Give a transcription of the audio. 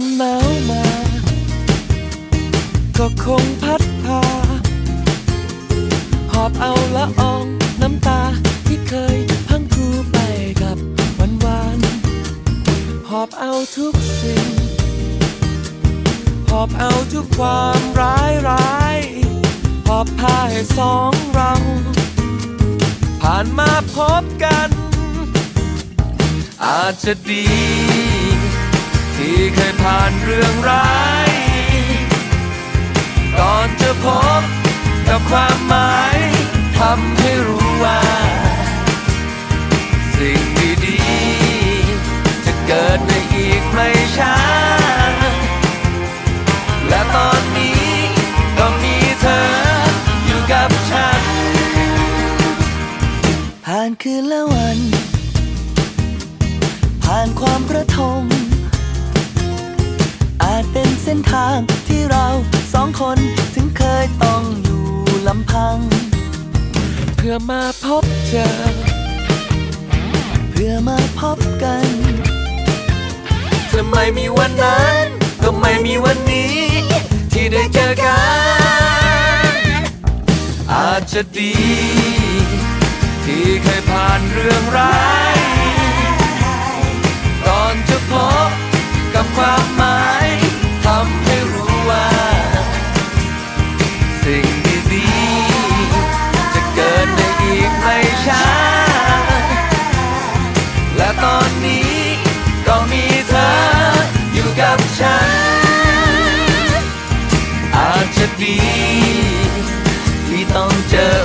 มหนาวมา ก็คงพัดพา หอบเอาละอองน้ำตาที่เคยพังครูไปกับวันวานหอบเอาทุกสิ่ง หอบเอาทุกความร้ายร้ายหอบพาให้สองเรา ผ่านมาพบกัน อาจจะดี ที่เคยผ่านเรื่องร้าย ก่อนจะพบกับความหมายทำให้รู้ว่า สิ่งดีๆจะเกิดในอีกไม่ช้า และตอนนี้ก็มีเธออยู่กับฉัน ผ่านคืนและวัน ผ่านความประทม เป็นเส้นทางที่เราสองคนถึงเคยต้องอยู่ลำพัง เพื่อมาพบเจอ เพื่อมาพบกัน จะไม่มีวันนั้น ก็ไม่มีวันนี้ ที่ได้เจอกัน อาจจะดี ที่เคยผ่านเรื่องร้าย ต้องเจอ